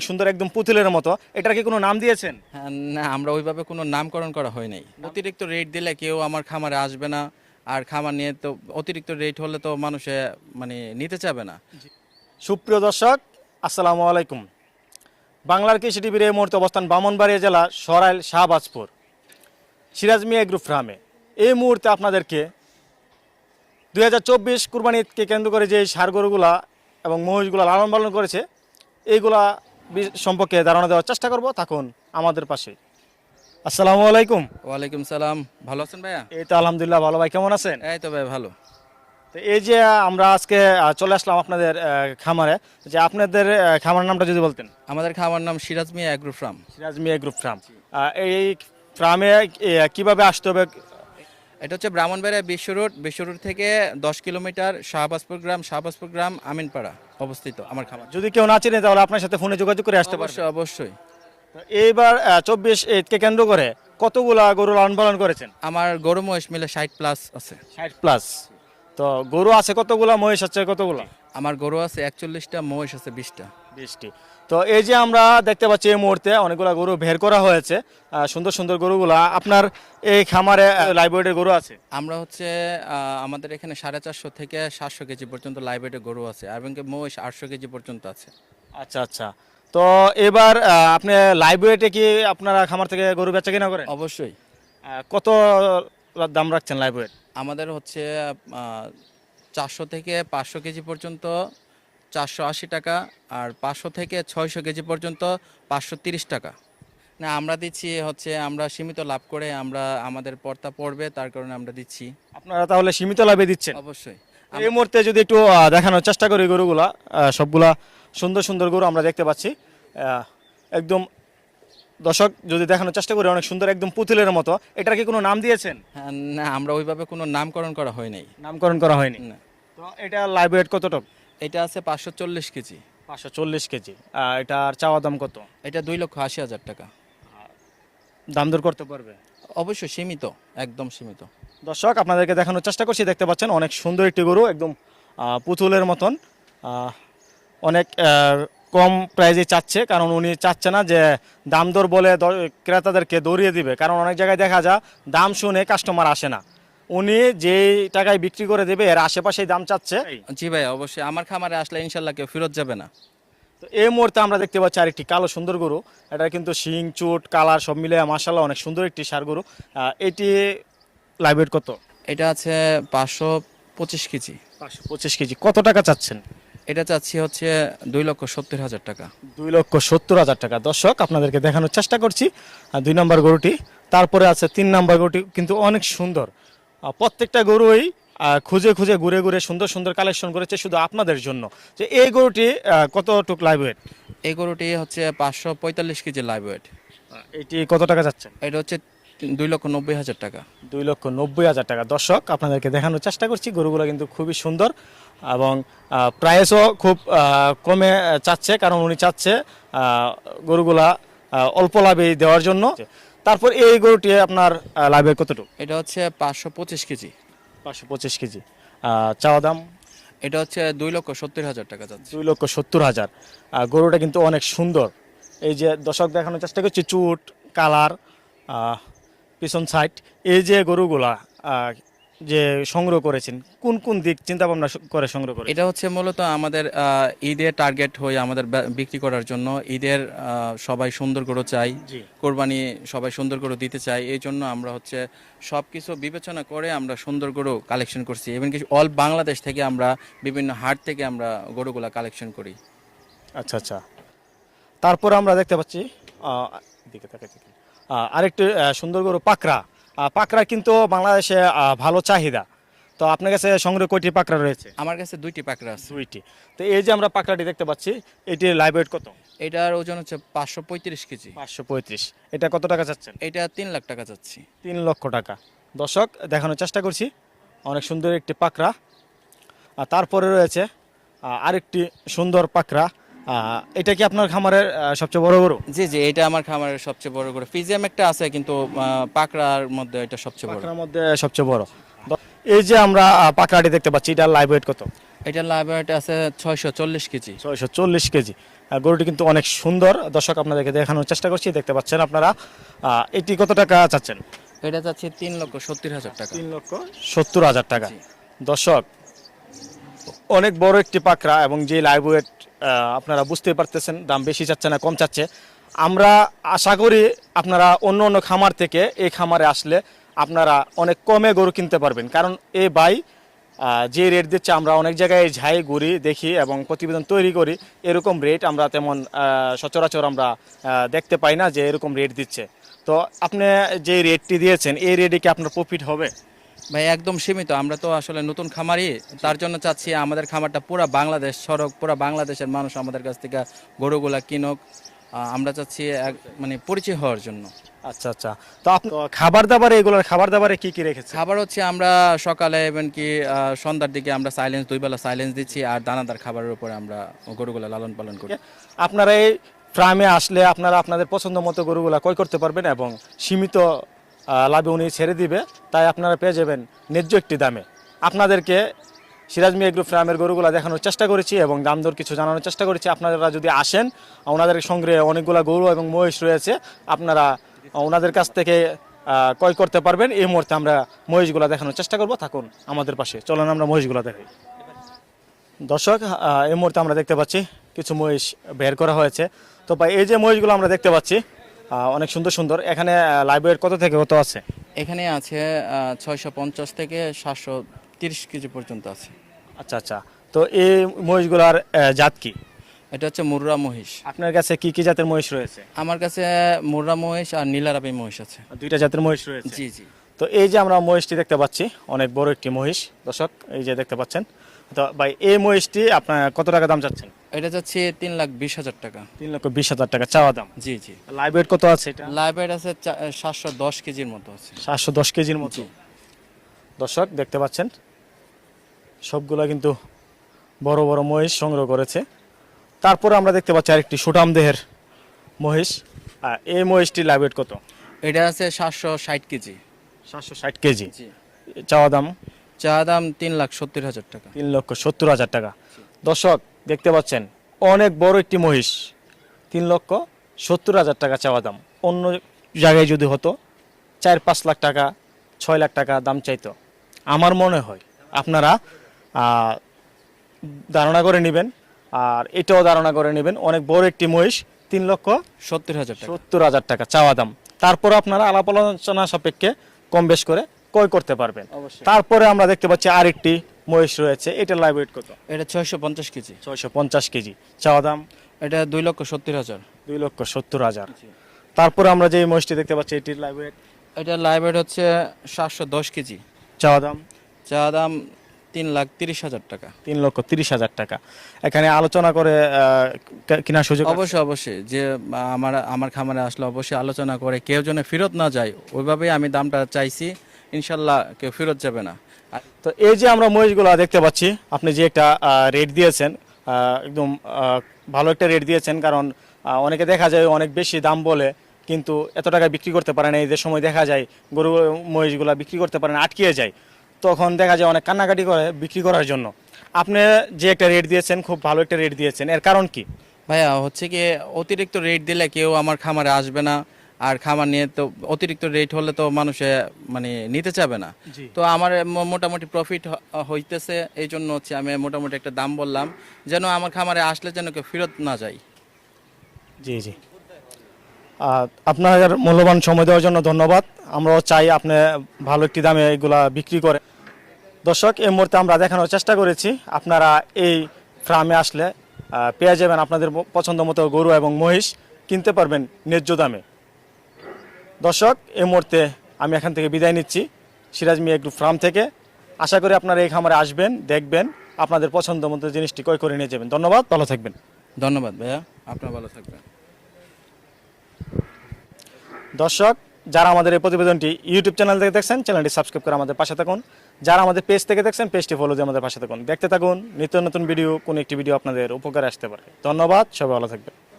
সুন্দর একদম পুতুলের মতো। এটার কি কোনো নাম দিয়েছেন? হ্যাঁ, না আমরা ওইভাবে কোনো নামকরণ করা হয় নাই। অতিরিক্ত রেট দিলে কেউ আমার খামারে আসবে না আর খামার নিয়ে তো অতিরিক্ত রেট হলে তো মানুষে মানে নিতে চাবে না। সুপ্রিয় দর্শক আসসালামু আলাইকুম। বাংলার কৃষি টিভির এই মুহূর্তে অবস্থান বামনবাড়িয়া জেলা সরাইল শাহবাজপুর। সিরাজ মিয়া গ্রুপ ফার্মে। এই মুহূর্তে আপনাদেরকে দুই হাজার চব্বিশ কুরবানিকে কেন্দ্র করে যে সার গরুগুলা এবং মহিষগুলা লালন পালন করেছে এইগুলা সম্পর্কে ধারণা দেওয়ার চেষ্টা করব থাকুন আমাদের পাশে। আসসালামু আলাইকুম। ওয়ালাইকুম সালাম। ভালো আছেন ভাইয়া? এই তো আলহামদুলিল্লাহ ভালো। ভাই কেমন আছেন? এই তো ভাই ভালো। তো এই যে আমরা আজকে চলে আসলাম আপনাদের খামারে যে আপনাদের আহ, খামারের নামটা যদি বলতেন। আমাদের খামার নাম Siraj Mia agro farm. Siraj Mia group farm এই ফার্মে কীভাবে আসতে হবে? এটা হচ্ছে ব্রাহ্মণবাড়িয়া বিশ্ব রোড বিশ্ব রোড থেকে দশ কিলোমিটার শাহবাজপুর গ্রাম শাহবাজপুর গ্রাম আমিনপাড়া অবস্থিত আমার খামার। যদি কেউ না চিনে তাহলে আপনার সাথে ফোনে যোগাযোগ করে আসতে পারবে অবশ্যই। এইবার চব্বিশ ঈদকে কেন্দ্র করে কতগুলা গরু লালন পালন করেছেন? আমার গরু মহিষ মিলে ষাট প্লাস আছে। ষাট প্লাস তো গরু আছে কতগুলা মহিষ আছে কতগুলা? আমার গরু আছে একচল্লিশটা মহিষ আছে বিশটা। বিশটি তো এই যে আমরা দেখতে পাচ্ছি এই মুহূর্তে অনেকগুলা গরু বের করা হয়েছে সুন্দর সুন্দর গরুগুলা। আপনার এই খামারে লাইব্রেরির গরু আছে? আমরা হচ্ছে আমাদের এখানে সাড়ে চারশো থেকে সাতশো কেজি পর্যন্ত লাইব্রেরি গরু আছে এবং কি মহিষ আটশো কেজি পর্যন্ত আছে। আচ্ছা আচ্ছা। তো এবার আপনি লাইব্রেরিতে কি আপনারা খামার থেকে গরু বেচা কিনা করেন? অবশ্যই। কত দাম রাখছেন লাইব্রেরি আমাদের হচ্ছে চারশো থেকে পাঁচশো কেজি পর্যন্ত চারশো আশি টাকা আর পাঁচশো থেকে ছয়শো কেজি পর্যন্ত পাঁচশো তিরিশ টাকা। না আমরা দিচ্ছি হচ্ছে আমরা সীমিত লাভ করে আমরা আমাদের পর্তা পড়বে তার কারণে আমরা দিচ্ছি। আপনারা তাহলে সীমিত লাভে দিচ্ছেন? অবশ্যই। এই মুহূর্তে যদি একটু দেখানোর চেষ্টা করি গরুগুলা সবগুলা সুন্দর সুন্দর গরু আমরা দেখতে পাচ্ছি। একদম দর্শক যদি দেখানোর চেষ্টা করি অনেক সুন্দর একদম পুতুলের মতো। এটার কি কোনো নাম দিয়েছেন? হ্যাঁ, না আমরা ওইভাবে কোনো নামকরণ করা হয় নাই। নামকরণ করা হয়নি। না। তো এটা লাইভ ওয়েট কতটুক? এটা আছে পাঁচশো চল্লিশ কেজি। পাঁচশো চল্লিশ কেজি। আহ, এটার চাওয়া দাম কত? এটা দুই লক্ষ আশি হাজার টাকা। দাম দর করতে পারবে? অবশ্যই সীমিত একদম সীমিত। দর্শক আপনাদেরকে দেখানোর চেষ্টা করছি। দেখতে পাচ্ছেন অনেক সুন্দর একটি গরু একদম আহ, পুতুলের মতন। আহ, অনেক আহ, কম প্রাইজে চাচ্ছে কারণ উনি চাচ্ছে না যে দাম দর বলে দ- ক্রেতাদেরকে দৌড়িয়ে দিবে। কারণ অনেক জায়গায় দেখা যায় দাম শুনে কাস্টমার আসে না। উনি যেই টাকায় বিক্রি করে দেবে এর আশেপাশেই দাম চাচ্ছে। জি ভাই অবশ্যই। আমার খামারে আসলে ইনশাল্লাহ কেউ ফেরত যাবে না। তো এই মুহূর্তে আমরা দেখতে পাচ্ছি আরেকটি কালো সুন্দর গরু। এটা কিন্তু শিং চুট কালার সব মিলে মাসাল্লাহ অনেক সুন্দর একটি সার গরু। এটি লাইভ ওয়েট কত? এটা আছে পাঁচশো পঁচিশ কেজি। পাঁচশো পঁচিশ কেজি। কত টাকা চাচ্ছেন? এটা চাচ্ছি হচ্ছে দুই লক্ষ সত্তর হাজার টাকা। দুই লক্ষ সত্তর হাজার টাকা। দর্শক আপনাদেরকে দেখানোর চেষ্টা করছি। দুই নম্বর গরুটি। তারপরে আছে তিন নম্বর গরুটি কিন্তু অনেক সুন্দর। প্রত্যেকটা গরুই খুঁজে খুঁজে ঘুরে ঘুরে সুন্দর সুন্দর কালেকশন করেছে শুধু আপনাদের জন্য। যে এই গরুটি কতটুক লাইভ ওয়েট এই গরুটি হচ্ছে পাঁচশো পঁয়তাল্লিশ কেজি লাইভ ওয়েট এটি কত টাকা যাচ্ছে? এটা হচ্ছে দুই লক্ষ নব্বই হাজার টাকা। দুই লক্ষ নব্বই হাজার টাকা। দর্শক আপনাদেরকে দেখানোর চেষ্টা করছি গরুগুলো কিন্তু খুবই সুন্দর এবং প্রাইসও খুব কমে চাচ্ছে কারণ উনি চাচ্ছে গরুগুলা অল্প লাভে দেওয়ার জন্য। তারপর এই গরুটি আপনার লাভ কতটুকু? এটা হচ্ছে পাঁচশো পঁচিশ কেজি। পাঁচশো পঁচিশ কেজি। চাওয়া দাম? এটা হচ্ছে দুই লক্ষ সত্তর হাজার টাকা যাচ্ছে। দুই লক্ষ সত্তর হাজার। গরুটা কিন্তু অনেক সুন্দর। এই যে দর্শক দেখানোর চেষ্টা করছি চুট কালার পিছন সাইড এই যে গরুগুলা যে সংগ্রহ করেছেন কোন কোন দিক চিন্তা ভাবনা করে সংগ্রহ করে এটা হচ্ছে মূলত আমাদের ঈদের টার্গেট হয়ে আমাদের বিক্রি করার জন্য ঈদের সবাই সুন্দর করে চাই কোরবানি সবাই সুন্দর করে দিতে চাই এই জন্য আমরা হচ্ছে সব কিছু বিবেচনা করে আমরা সুন্দর গরু কালেকশন করছি এবং কিছু অল বাংলাদেশ থেকে আমরা বিভিন্ন হাট থেকে আমরা গরুগুলা কালেকশন করি। আচ্ছা আচ্ছা। তারপর আমরা দেখতে পাচ্ছি আহ, দিকে তাকাচ্ছি আরেকটি সুন্দর গরু পাকড়া। পাকড়া কিন্তু বাংলাদেশে ভালো চাহিদা। তো আপনার কাছে সংগ্রহ কয়টি পাকড়া রয়েছে? আমার কাছে দুইটি পাকড়া আছে। দুইটি। তো এই যে আমরা পাকড়াটি দেখতে পাচ্ছি এটি লাইভ ওয়েট কত? এটার ওজন হচ্ছে পাঁচশো পঁয়ত্রিশ কেজি। পাঁচশো পঁয়ত্রিশ। এটা কত টাকা চাচ্ছেন? এটা তিন লাখ টাকা যাচ্ছি তিন লক্ষ টাকা। দর্শক দেখানোর চেষ্টা করছি। অনেক সুন্দর একটি পাকড়া। আর তারপরে রয়েছে আরেকটি সুন্দর পাকড়া। এটা কি আপনার খামারের সবচেয়ে বড় গরু? জি জি এটা আমার খামারের সবচেয়ে বড় করে ফিজিয়াম একটা আছে কিন্তু পাকড়ার মধ্যে এটা সবচেয়ে বড়। পাকড়ার মধ্যে সবচেয়ে বড়। এই যে আমরা পাকড়াটি দেখতে পাচ্ছি এটা লাইভ ওয়েট কত? এটা ওয়েট আছে ছয়শো চল্লিশ কেজি। ছয়শো চল্লিশ কেজি। গরুটি কিন্তু অনেক সুন্দর। দর্শক আপনাদেরকে দেখানোর চেষ্টা করছি দেখতে পাচ্ছেন আপনারা। এটি কত টাকা চাচ্ছেন? এটা যাচ্ছে তিন লক্ষ সত্তর হাজার টাকা। তিন লক্ষ সত্তর হাজার টাকা। দর্শক অনেক বড় একটি পাকড়া এবং যে লাইভ ওয়েট আপনারা বুঝতে পারতেছেন, দাম বেশি চাচ্ছে না, কম চাচ্ছে আমরা আশা করি আপনারা অন্য অন্য খামার থেকে এই খামারে আসলে আপনারা অনেক কমে গরু কিনতে পারবেন। কারণ এই বাই যে রেট দিচ্ছে, আমরা অনেক জায়গায় ঝাই ঘুরি, দেখি এবং প্রতিবেদন তৈরি করি, এরকম রেট আমরা তেমন সচরাচর আমরা দেখতে পাই না যে এরকম রেট দিচ্ছে। তো আপনি যে রেটটি দিয়েছেন, এই রেটে কি আপনার প্রফিট হবে? ভাই একদম সীমিত। আমরা তো আসলে নতুন খামারি তার জন্য চাচ্ছি আমাদের খামারটা পুরো বাংলাদেশ সড়ক পুরো বাংলাদেশের মানুষ আমাদের কাছ থেকে গরুগুলা কিনুক। আমরা চাচ্ছি এক মানে পরিচয় হওয়ার জন্য। আচ্ছা আচ্ছা। তো আপনি খাবার দাবারে এগুলোর খাবার দাবারে কি কি রেখেছে খাবার হচ্ছে আমরা সকালে এবং কি সন্ধ্যার দিকে আমরা সাইলেন্স দুই বেলা সাইলেন্স দিচ্ছি আর দানাদার খাবারের উপরে আমরা গরুগুলা লালন পালন করি। আপনারা এই ফার্মে আসলে আপনারা আপনাদের পছন্দ মতো গরুগুলা ক্রয় করতে পারবেন এবং সীমিত লাভে উনি ছেড়ে দিবে, তাই আপনারা পেয়ে যাবেন ন্যায্য একটি দামে। আপনাদেরকে সিরাজ মিয়া গ্রুপ ফার্মের গরুগুলা দেখানোর চেষ্টা করেছি এবং দাম দর কিছু জানানোর চেষ্টা করেছি। আপনারা যদি আসেন, ওনাদের সঙ্গে অনেকগুলা গরু এবং মহিষ রয়েছে, আপনারা ওনাদের কাছ থেকে ক্রয় করতে পারবেন। এই মুহূর্তে আমরা মহিষগুলা দেখানোর চেষ্টা করব। থাকুন আমাদের পাশে। চলুন আমরা মহিষগুলা দেখাই। দর্শক এই মুহূর্তে আমরা দেখতে পাচ্ছি, কিছু মহিষ বের করা হয়েছে। তো ভাই, এই যে মহিষগুলো আমরা দেখতে পাচ্ছি অনেক সুন্দর সুন্দর। এখানে লাইব্রেরির কত থেকে কত আছে? এখানে আছে ছয়শো পঞ্চাশ থেকে সাতশো তিরিশ কেজি পর্যন্ত আছে। আচ্ছা আচ্ছা। তো এই মহিষগুলার জাত কি? এটা হচ্ছে মুর্রা মহিষ। আপনার কাছে কি কি জাতের মহিষ রয়েছে? আমার কাছে মুর্রা মহিষ আর নীলারাবি মহিষ আছে। দুইটা জাতের মহিষ রয়েছে? জি জি। তো এই যে আমরা মহিষটি দেখতে পাচ্ছি অনেক বড় একটি মহিষ। দর্শক এই যে দেখতে পাচ্ছেন তো ভাই এই মহিষটি আপনার কত টাকা দাম চাচ্ছেন? এটা যাচ্ছে তিন লাখ বিশ হাজার টাকা। তিন লক্ষ বিশ হাজার টাকা চাওয়া দাম। জি জি। লাইভ ওয়েট কত আছে এটা? লাইভ ওয়েট আছে সাতশো দশ কেজির মতো আছে। সাতশো দশ কেজির মতো। দর্শক দেখতে পাচ্ছেন? সবগুলা কিন্তু বড় বড় মহিষ সংগ্রহ করেছে। তারপরে আমরা দেখতে পাচ্ছি আরেকটি সুটাম দেহের মহিষ। আর এই মহিষটির লাইভ ওয়েট কত? এটা আছে সাতশো ষাট কেজি। সাতশো ষাট কেজি। জি। চাওয়া দাম? চা দাম তিন লাখ সত্তর হাজার টাকা। তিন লক্ষ সত্তর হাজার টাকা। দর্শক দেখতে পাচ্ছেন অনেক বড় একটি মহিষ। তিন লক্ষ সত্তর হাজার টাকা চাওয়া দাম। অন্য জায়গায় যদি হতো চার পাঁচ লাখ টাকা ছয় লাখ টাকা দাম চাইতো। আমার মনে হয় আপনারা ধারণা করে নেবেন আর এটাও ধারণা করে নেবেন অনেক বড় একটি মহিষ তিন লক্ষ সত্তর হাজার সত্তর হাজার টাকা চাওয়া দাম। তারপর আপনারা আলাপ আলোচনা সাপেক্ষে কম বেশ করে ক্রয় করতে পারবেন। তারপরে আমরা দেখতে পাচ্ছি আরেকটি মহিষ রয়েছে এটা লাইভ ওয়েট কত? এটা ছয়শো পঞ্চাশ কেজি। ছয়শো পঞ্চাশ কেজি। চাওয়া দাম? এটা দুই লক্ষ সত্তর হাজার। দুই লক্ষ সত্তর হাজার। তারপরে আমরা যে মহিষটি দেখতে পাচ্ছি এটির লাইভ ওয়েট এটা লাইভ ওয়েট হচ্ছে সাতশো দশ কেজি। চাওয়া দাম? চা দাম তিন লাখ তিরিশ হাজার টাকা। তিন লক্ষ তিরিশ হাজার টাকা। এখানে আলোচনা করে কেনার সুযোগ অবশ্যই অবশ্যই। যে আমার আমার খামারে আসলে অবশ্যই আলোচনা করে কেউ যেন ফেরত না যায় ওইভাবেই আমি দামটা চাইছি। ইনশাল্লাহ কেউ ফেরত যাবে না। তো এই যে আমরা মহিষগুলো দেখতে পাচ্ছি, আপনি যে একটা রেট দিয়েছেন একদম ভালো একটা রেট দিয়েছেন, কারণ অনেকে দেখা যায় অনেক বেশি দাম বলে, কিন্তু এত টাকা বিক্রি করতে পারে না, এই যে সময় দেখা যায় গরু, মহিষগুলা বিক্রি করতে পারে না, আটকিয়ে যায়। তখন দেখা যায় অনেক কান্নাকাটি করে বিক্রি করার জন্য। আপনি যে একটা রেট দিয়েছেন, খুব ভালো একটা রেট দিয়েছেন, এর কারণ কি? ভাইয়া, হচ্ছে কি, অতিরিক্ত রেট দিলে কেউ আমার খামারে আসবে না আর খামার নিয়ে তো অতিরিক্ত রেট হলে তো মানুষে মানে নিতে চাবে না। তো আমার মোটামুটি প্রফিট হইতেছে এই জন্য হচ্ছে আমি মোটামুটি একটা দাম বললাম যেন আমার খামারে আসলে যেন কেউ ফেরত না যায়। জি জি। আপনার মূল্যবান সময় দেওয়ার জন্য ধন্যবাদ। আমরাও চাই আপনি ভালো একটি দামে এগুলা বিক্রি করে। দর্শক এই মুহূর্তে আমরা দেখানোর চেষ্টা করেছি আপনারা এই ফার্মে আসলে পেয়ে যাবেন আপনাদের পছন্দ মতো গরু এবং মহিষ কিনতে পারবেন ন্যায্য দামে। দর্শক এই মুহূর্তে আমি এখান থেকে বিদায় নিচ্ছি। সিরাজ মিয়া গ্রুপ ফার্ম থেকে। আশা করি আপনারা এই খামারে আসবেন দেখবেন আপনাদের পছন্দ মতো জিনিসটি ক্রয় করে নিয়ে যাবেন। ধন্যবাদ ভালো থাকবেন। ধন্যবাদ ভাইয়া আপনার ভালো থাকবেন। দর্শক যারা আমাদের এই প্রতিবেদনটি ইউটিউব চ্যানেল থেকে দেখছেন চ্যানেলটি সাবস্ক্রাইব করে আমাদের পাশে থাকুন। যারা আমাদের পেজ থেকে দেখছেন পেজটি ফলো দিয়ে আমাদের পাশে থাকুন। দেখতে থাকুন নিত্য নতুন ভিডিও কোন একটি ভিডিও আপনাদের উপকারে আসতে পারে। ধন্যবাদ সবাই ভালো থাকবেন।